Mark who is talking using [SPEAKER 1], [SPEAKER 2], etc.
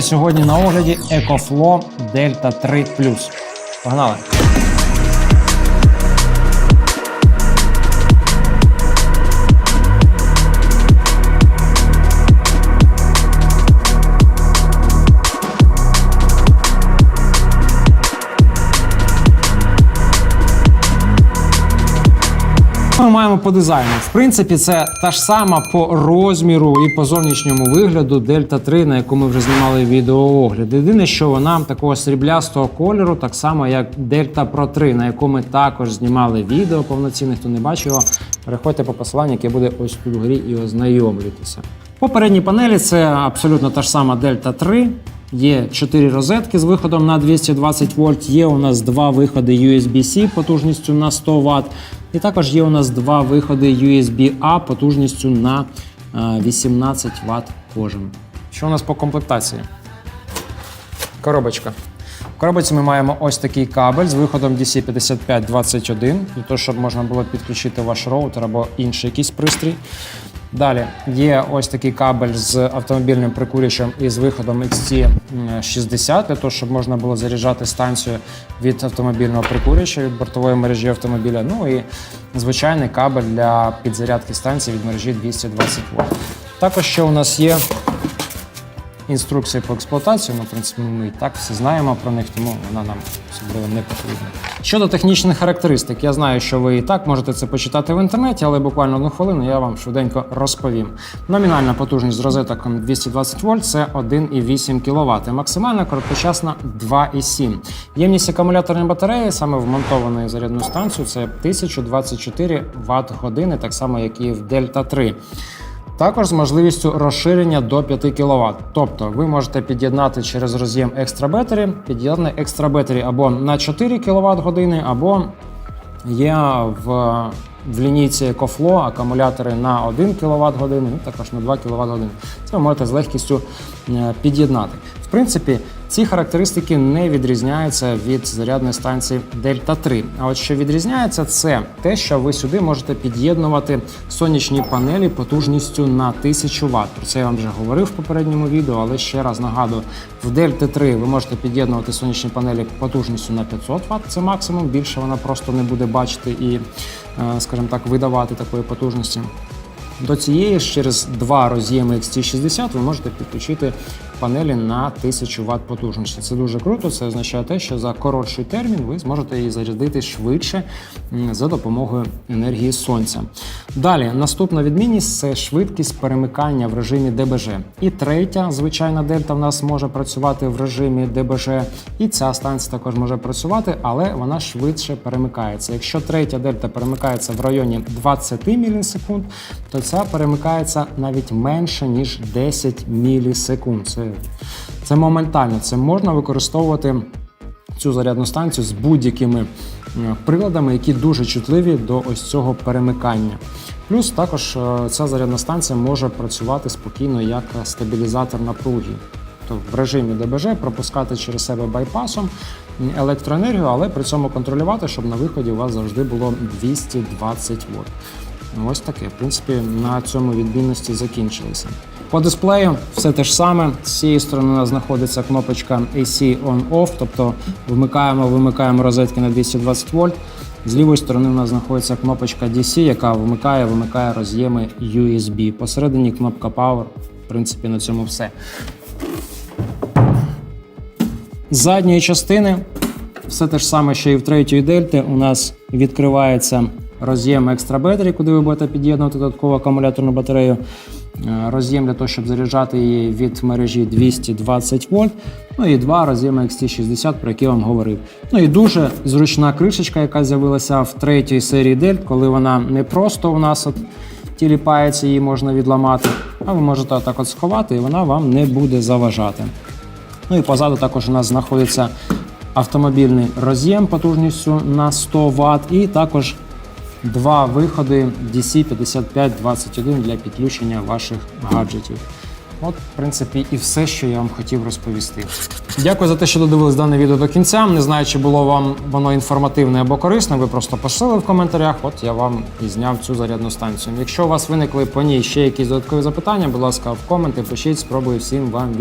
[SPEAKER 1] Сьогодні на огляді EcoFlow Delta 3 Погнали! Ми маємо по дизайну. В принципі, це та ж сама по розміру і по зовнішньому вигляду Delta 3, на яку ми вже знімали відеоогляд. Єдине, що вона такого сріблястого кольору, так само як Delta Pro 3, на яку ми також знімали відео повноцінне. Хто не бачив переходьте по посиланню, яке буде ось тут вгорі, і ознайомлюйтеся. Попередні панелі це абсолютно та ж сама Delta 3. Є 4 розетки з виходом на 220 вольт. Є у нас два виходи USB-C потужністю на 100 Вт. І також є у нас два виходи USB-A потужністю на е, 18 Вт кожен. Що у нас по комплектації? Коробочка. В коробці ми маємо ось такий кабель з виходом DC5521, для того, щоб можна було підключити ваш роутер або інший якийсь пристрій. Далі є ось такий кабель з автомобільним прикурювачем і з виходом XT60, для того, щоб можна було заряджати станцію від автомобільного прикурювача від бортової мережі автомобіля. Ну і звичайний кабель для підзарядки станції від мережі 220 вольт. Також ще у нас є інструкції по експлуатації. Ну, в принципі, ми і так всі знаємо про них, тому вона нам особливо не потрібна. Щодо технічних характеристик, я знаю, що ви і так можете це почитати в інтернеті, але буквально одну хвилину я вам швиденько розповім. Номінальна потужність з розеток 220 вольт це 1,8 кВт, максимальна короткочасна 2,7. Ємність акумуляторної батареї, саме вмонтованої зарядну станцію, це 1024 Вт години, так само як і в Delta 3. Також з можливістю розширення до 5 кВт. Тобто ви можете під'єднати через роз'єм під'єднати Extra Battery або на 4 кВт години, або є в, в лінійці EcoFlow акумулятори на 1 кВт години, і також на 2 кВт години. Це ви можете з легкістю е, під'єднати. В принципі, ці характеристики не відрізняються від зарядної станції Delta 3. А от що відрізняється, це те, що ви сюди можете під'єднувати сонячні панелі потужністю на 1000 Вт. Про це я вам вже говорив в попередньому відео, але ще раз нагадую: в Delta 3 ви можете під'єднувати сонячні панелі потужністю на 500 Вт. Це максимум. Більше вона просто не буде бачити і, е, скажімо так, видавати такої потужності. До цієї ж через два роз'єми XT60 ви можете підключити панелі на 1000 Вт потужності. Це дуже круто. Це означає те, що за коротший термін ви зможете її зарядити швидше за допомогою енергії сонця. Далі, наступна відмінність це швидкість перемикання в режимі ДБЖ. І третя, звичайна дельта в нас може працювати в режимі ДБЖ. І ця станція також може працювати, але вона швидше перемикається. Якщо третя дельта перемикається в районі 20 мілісекунд, то ця перемикається навіть менше ніж 10 мілісекунд. Це, це моментально. Це можна використовувати цю зарядну станцію з будь-якими е, приладами, які дуже чутливі до ось цього перемикання. Плюс також е, ця зарядна станція може працювати спокійно як стабілізатор напруги. В режимі ДБЖ пропускати через себе байпасом електроенергію, але при цьому контролювати, щоб на виході у вас завжди було 220 вольт. Ось таке. В принципі, на цьому відмінності закінчилися. По дисплею все те ж саме. З цієї сторони у нас знаходиться кнопочка AC On-Off, тобто вмикаємо, вимикаємо розетки на 220 вольт. З лівої сторони у нас знаходиться кнопочка DC, яка вмикає, вимикає роз'єми USB. Посередині кнопка Power. В принципі, на цьому все. З задньої частини все те ж саме, що і в третьої дельти. У нас відкривається роз'єм Extra Battery, куди ви будете під'єднувати додаткову акумуляторну батарею. Е, Роз'єм для того, щоб заряджати її від мережі 220 вольт. Ну і два роз'єми XT60, про які я вам говорив. Ну і дуже зручна кришечка, яка з'явилася в третій серії дельт, коли вона не просто у нас от тіліпається, її можна відламати, а ви можете отак от сховати, і вона вам не буде заважати. Ну і позаду також у нас знаходиться автомобільний роз'єм потужністю на 100 Вт і також два виходи DC5521 для підключення ваших гаджетів. От, в принципі, і все, що я вам хотів розповісти. Дякую за те, що додивились дане відео до кінця. Не знаю, чи було вам воно інформативне або корисне. Ви просто писали в коментарях. От я вам і зняв цю зарядну станцію. Якщо у вас виникли по ній ще якісь додаткові запитання, будь ласка, в коменти пишіть, спробую всім вам